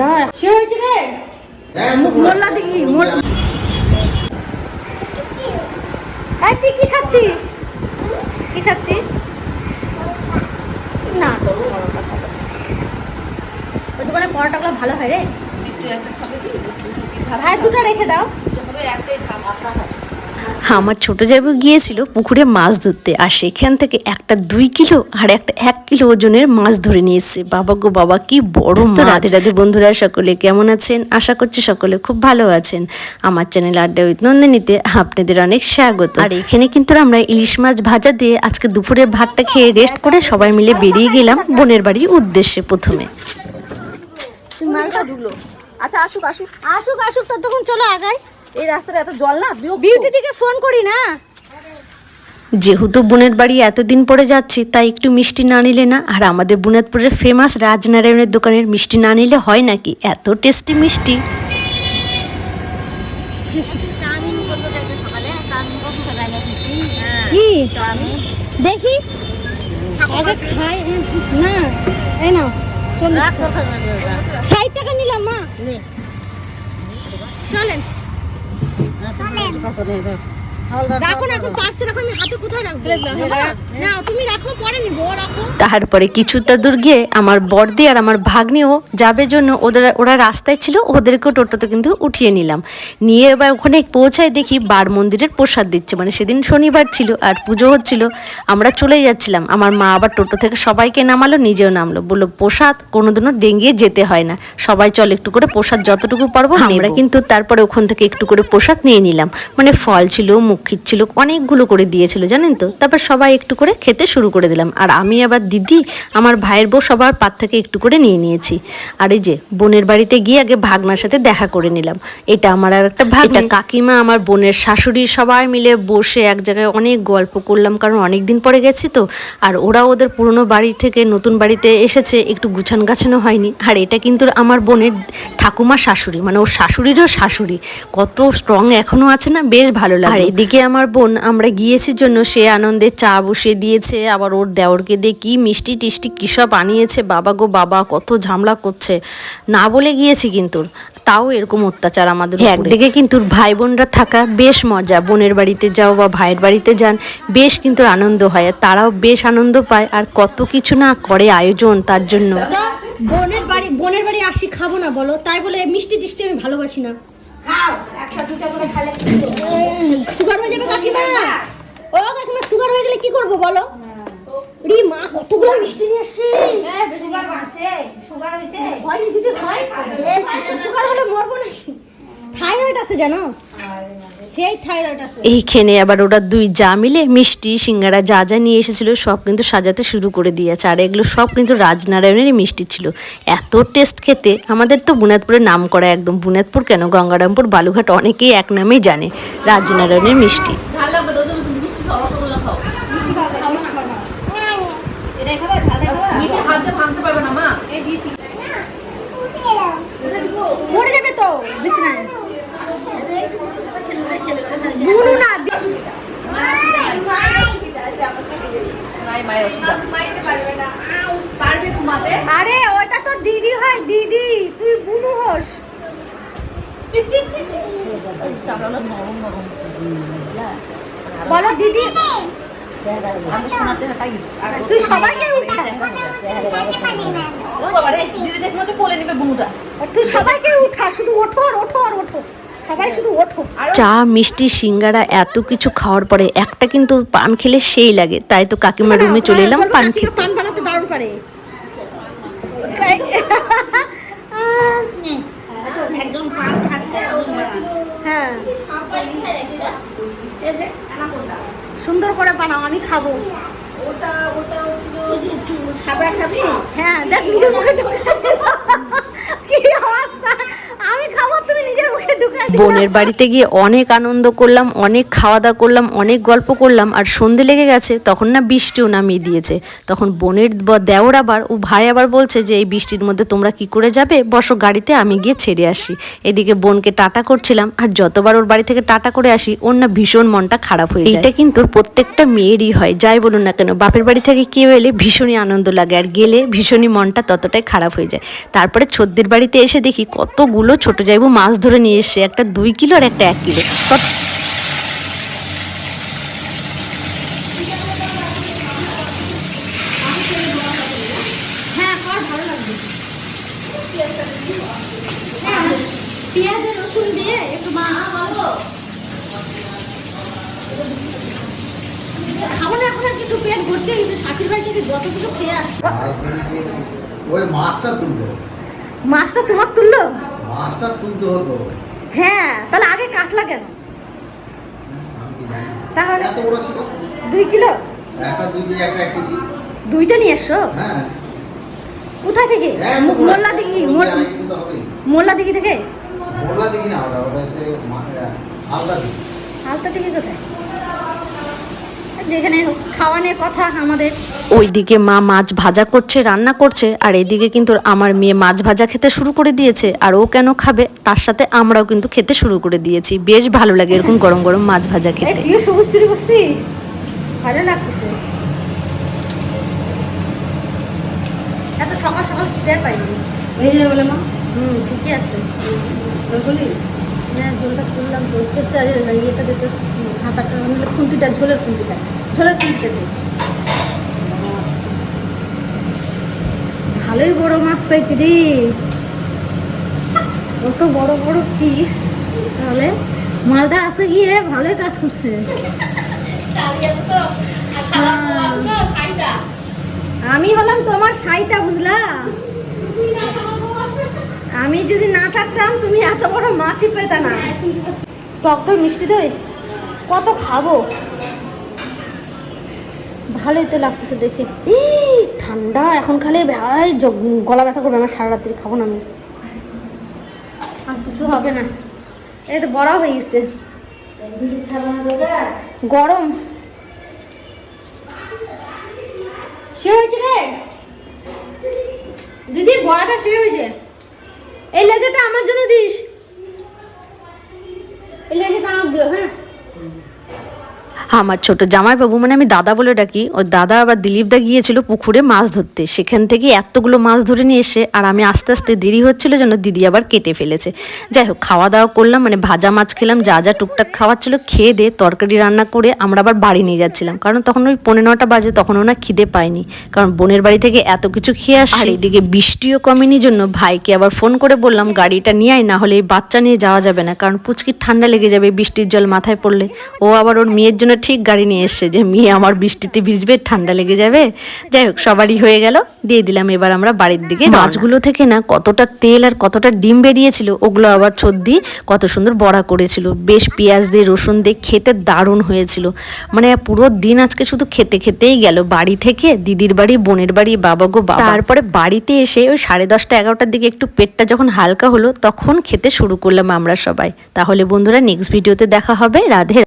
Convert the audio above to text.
রে। মোল্লা দেখি এই তুই কি খাচ্ছিস? কি খাচ্ছিস? না তো পরোটা খাব ওই দোকানে পরোটাগুলো ভালো হয় রে। ভাই দুটো রেখে দাও। আমার ছোট জায়গা গিয়েছিল পুকুরে মাছ ধরতে আর সেখান থেকে একটা দুই কিলো আর একটা এক কিলো ওজনের মাছ ধরে নিয়ে এসছে। বাবা গো বাবা কি বড় মাছ। রাধে রাধে বন্ধুরা সকলে কেমন আছেন? আশা করছি সকলে খুব ভালো আছেন। আমার চ্যানেল আড্ডা উইথ নন্দিনীতে আপনাদের অনেক স্বাগত। আর এখানে কিন্তু আমরা ইলিশ মাছ ভাজা দিয়ে আজকে দুপুরের ভাতটা খেয়ে রেস্ট করে সবাই মিলে বেরিয়ে গেলাম বোনের বাড়ির উদ্দেশ্যে প্রথমে। আচ্ছা আসুক আসুক। আসুক আসুক ততক্ষণ চলো আগাই এই রাস্তাটা এত জল না বিউটি থেকে ফোন করি না। যেহেতু বোনের বাড়ি এতদিন পরে যাচ্ছি তাই একটু মিষ্টি না নিলে না। আর আমাদের বুনাদপুরের ফেমাস রাজনারায়ণের দোকানের মিষ্টি না নিলে হয় নাকি? এত টেস্টি মিষ্টি। দেখি। আগে খাই না এই নাও ষাট টাকা নিলাম মা। 你看这边这 রাখো না এখন পার্সে রাখো আমি হাতে কোথায় রাখব? না তুমি রাখো পরে নিবো রাখো। তারপরে কিছুটা দূর গিয়ে আমার বর্দি আর আমার ভাগ্নিও যাবে জন্য ওদের ওরা রাস্তায় ছিল ওদেরকেও টোটোতে কিন্তু উঠিয়ে নিলাম। নিয়ে এবার ওখানে পৌঁছায় দেখি বার মন্দিরের প্রসাদ দিচ্ছে মানে সেদিন শনিবার ছিল আর পুজো হচ্ছিল আমরা চলে যাচ্ছিলাম। আমার মা আবার টোটো থেকে সবাইকে নামালো নিজেও নামলো। বলল প্রসাদ কোনোদিনও ডেঙ্গিয়ে যেতে হয় না। সবাই চল একটু করে প্রসাদ যতটুকু পারব আমরা কিন্তু তারপরে ওখান থেকে একটু করে প্রসাদ নিয়ে নিলাম। মানে ফল ছিল মুখির ছিল অনেকগুলো করে দিয়েছিল জানেন তো? তারপর সবাই একটু করে খেতে শুরু করে দিলাম। আর আমি আবার দিদি আমার ভাইয়ের বউ সবার পাত থেকে একটু করে নিয়ে নিয়েছি। আর এই যে বোনের বাড়িতে গিয়ে আগে ভাগনার সাথে দেখা করে নিলাম। এটা আমার আর একটা ভাগ এটা কাকিমা আমার বোনের শাশুড়ি সবাই মিলে বসে এক জায়গায় অনেক গল্প করলাম কারণ অনেক দিন পরে গেছি তো। আর ওরা ওদের পুরনো বাড়ি থেকে নতুন বাড়িতে এসেছে একটু গুছান গাছানো হয়নি। আর এটা কিন্তু আমার বোনের ঠাকুমার শাশুড়ি মানে ওর শাশুড়িরও শাশুড়ি। কত স্ট্রং এখনও আছে না বেশ ভালো লাগে এদিকে আমার বোন আমরা গিয়েছি জন্য সে আনন্দে চা বসিয়ে দিয়েছে আবার ওর দেওরকে দিয়ে কি মিষ্টি টিষ্টি কী সব আনিয়েছে বাবা গো বাবা কত ঝামলা করছে। না বলে গিয়েছি কিন্তু তাও এরকম অত্যাচার আমাদের উপরে। একদিকে কিন্তু ভাই বোনরা থাকা বেশ মজা বোনের বাড়িতে যাও বা ভাইয়ের বাড়িতে যান বেশ কিন্তু আনন্দ হয় আর তারাও বেশ আনন্দ পায় আর কত কিছু না করে আয়োজন তার জন্য। বোনের বাড়ি বোনের বাড়ি আসি খাব না বলো তাই বলে মিষ্টি টিষ্টি আমি ভালোবাসি না। খাও একটা দুটো করে খালে সুগার হয়ে যাবে কাকিমা। ও কাকিমা সুগার হয়ে গেলে কি করব বলো? রি মা কতগুলো মিষ্টি নিয়ে আসছে? যদি হয় সুগার হলে মরবো নাকি? থাইরয়েড আছে জানো? এইখানে আবার ওরা দুই যা মিলে মিষ্টি সিঙ্গারা যা যা নিয়ে এসেছিল সব কিন্তু সাজাতে শুরু করে দিয়েছে। আর এগুলো সব কিন্তু রাজনারায়ণেরই মিষ্টি ছিল। এত টেস্ট খেতে আমাদের তো বুনাদপুরের নাম করা একদম। বুনাদপুর কেন? গঙ্গারামপুর বালুঘাট অনেকেই এক নামেই জানে রাজনারায়ণের মিষ্টি খাও রসগোল্লা খাও মিষ্টি খাও মিষ্টি হাত দিয়ে ভাঙতে পারবে না মা মরে যাবে তো বেশি না বুনু না নাই মায়ের অসুবিধা পারবে ঘুমাতে আরে ওটা তো দিদি হয় দিদি তুই বুনু হোস চামড়াগুলো নরম নরম বলো দিদি। আমি শোনার চেহারাটাই আর তুই সবাইকে উঠা ও বাবা রে দিদি দেখে হচ্ছে কোলে নেবে বুনুটা। তুই সবাইকে উঠা শুধু ওঠো আর ওঠো আর ওঠো। সবাই শুধু ওঠো। চা মিষ্টি সিঙ্গারা এত কিছু খাওয়ার পরে একটা কিন্তু পান খেলে সেই লাগে। তাই তো কাকিমার রুমে চলে এলাম পান খেতে। পান বানাতে দারুণ পারে হ্যাঁ। সুন্দর করে বানাও আমি খাব। ওটা ওটা হচ্ছে মুখে হ্যাঁ খাব তুমি নিজের মুখে বোনের বাড়িতে গিয়ে অনেক আনন্দ করলাম, অনেক খাওয়া দাওয়া করলাম, অনেক গল্প করলাম, আর সন্ধে লেগে গেছে, তখন না বৃষ্টিও নামিয়ে দিয়েছে। তখন বোনের দেওর আবার, ও ভাই আবার বলছে যে, এই বৃষ্টির মধ্যে তোমরা কি করে যাবে? বসো গাড়িতে, আমি গিয়ে ছেড়ে আসি। এদিকে বোনকে টাটা করছিলাম, আর যতবার ওর বাড়ি থেকে টাটা করে আসি, ওর না ভীষণ মনটা খারাপ হয়ে যায়। এটা কিন্তু প্রত্যেকটা মেয়েরই হয়, যাই বলুন না কেন। বাপের বাড়ি থেকে কেউ এলে ভীষণই আনন্দ লাগে, আর গেলে ভীষণই মনটা ততটাই খারাপ হয়ে যায়। তারপরে ছদ্দির বাড়িতে এসে দেখি কতগুলো ছোট যাইবু মাছ ধরে নিয়ে এসছে একটা দুই কিলো আর একটা এক কিলো। তত হ্যাঁ হ্যাঁ, খাব না এখন আর কিছু পেট ভর্তি হয়েছে। শাকির ভাই থেকে যতটুকু খেয়ে আস ওই মাছটা তুলতো মাছটা তোমার তুললো? মাছটা তুলতে হতো। হ্যাঁ তাহলে আগে কাটলা কেন। তাহলে দুই কিলো? দুইটা নিয়ে এসো। হ্যাঁ। কোথা থেকে? মোল্লা দিঘি। মোল্লা দিঘি থেকে? মোল্লা দিঘি না ওটা ওটা হচ্ছে মা- দিঘি। কোথায়? যেখানে খাওয়া নিয়ে কথা আমাদের। ওইদিকে মা মাছ ভাজা করছে রান্না করছে আর এদিকে কিন্তু আমার মেয়ে মাছ ভাজা খেতে শুরু করে দিয়েছে আর ও কেন খাবে? তার সাথে আমরাও কিন্তু খেতে শুরু করে দিয়েছি। বেশ ভালো লাগে এরকম গরম গরম মাছ ভাজা খেতে। সবুজ চুরি করছিস? ভালো লাগতেছে। এত সকাল সকাল খিদে পাইনি। এই যে বলে মা। হুম ঠিকই আছে। বলি হ্যাঁ ঝোলটা করলাম তো চেষ্টা ইয়েটা দিতে হাতাটা মানে খুন্তিটা, ঝোলের খুন্তিটা ঝোলের খুন্তিটা দে ভালোই বড় মাছ পাইছি রে। কত বড় বড় পিস তাহলে মালটা আছে গিয়ে ভালোই কাজ করছে। হ্যাঁ। আমি হলাম তোমার সাইটা বুঝলা? আমি যদি না থাকতাম, তুমি এত বড় মাছই পেতা না। টক দই মিষ্টি দই? কত খাব? ভালোই তো লাগতেছে দেখে। ঠান্ডা, এখন খালি ভাই গলা ব্যথা করবে, আমার সারা রাত্রি খাব না আমি। আর কিছু হবে না। এই তো বড় হয়ে গেছে। গরম। সে হয়েছে রে? দিদি, বড়াটা সে হয়েছে? এই লেজাটা আমার জন্য দিস। এই লেজাটা আমার দিও হ্যাঁ। আমার ছোট জামাইবাবু মানে আমি দাদা বলে ডাকি, ওর দাদা আবার দিলীপদা গিয়েছিল পুকুরে মাছ ধরতে। সেখান থেকে এতগুলো মাছ ধরে নিয়ে এসে, আর আমি আস্তে আস্তে দেরি হচ্ছিল যেন দিদি আবার কেটে ফেলেছে। যাই হোক খাওয়া দাওয়া করলাম মানে ভাজা মাছ খেলাম, যা যা টুকটাক খাওয়ার ছিল খেয়ে দিয়ে তরকারি রান্না করে আমরা আবার বাড়ি নিয়ে যাচ্ছিলাম। কারণ তখন ওই পনেরো নটা বাজে, তখন ওনা খিদে পায়নি। কারণ বোনের বাড়ি থেকে এত কিছু খেয়ে আসছে। এদিকে বৃষ্টিও কমেনি জন্য ভাইকে আবার ফোন করে বললাম, গাড়িটা নিয়ে আয় না হলে এই বাচ্চা নিয়ে যাওয়া যাবে না, কারণ পুচকির ঠান্ডা লেগে যাবে, বৃষ্টির জল মাথায় পড়লে। ও আবার ওর মেয়ের জন্য ঠিক গাড়ি নিয়ে এসছে যে মেয়ে আমার বৃষ্টিতে ভিজবে ঠান্ডা লেগে যাবে। যাই হোক সবারই হয়ে গেল। দিয়ে দিলাম এবার আমরা বাড়ির দিকে মাছগুলো থেকে না কতটা তেল আর কতটা ডিম বেরিয়েছিল ওগুলো আবার সর্দি কত সুন্দর বড়া করেছিল। বেশ পেঁয়াজ দিয়ে রসুন দিয়ে খেতে দারুণ হয়েছিল। মানে পুরো দিন আজকে শুধু খেতে খেতেই গেল। বাড়ি থেকে দিদির বাড়ি বোনের বাড়ি বাবা গো বাবা। তারপরে বাড়িতে এসে ওই সাড়ে দশটা এগারোটার দিকে একটু পেটটা যখন হালকা হলো তখন খেতে শুরু করলাম আমরা সবাই। তাহলে বন্ধুরা নেক্সট ভিডিওতে দেখা হবে। রাধে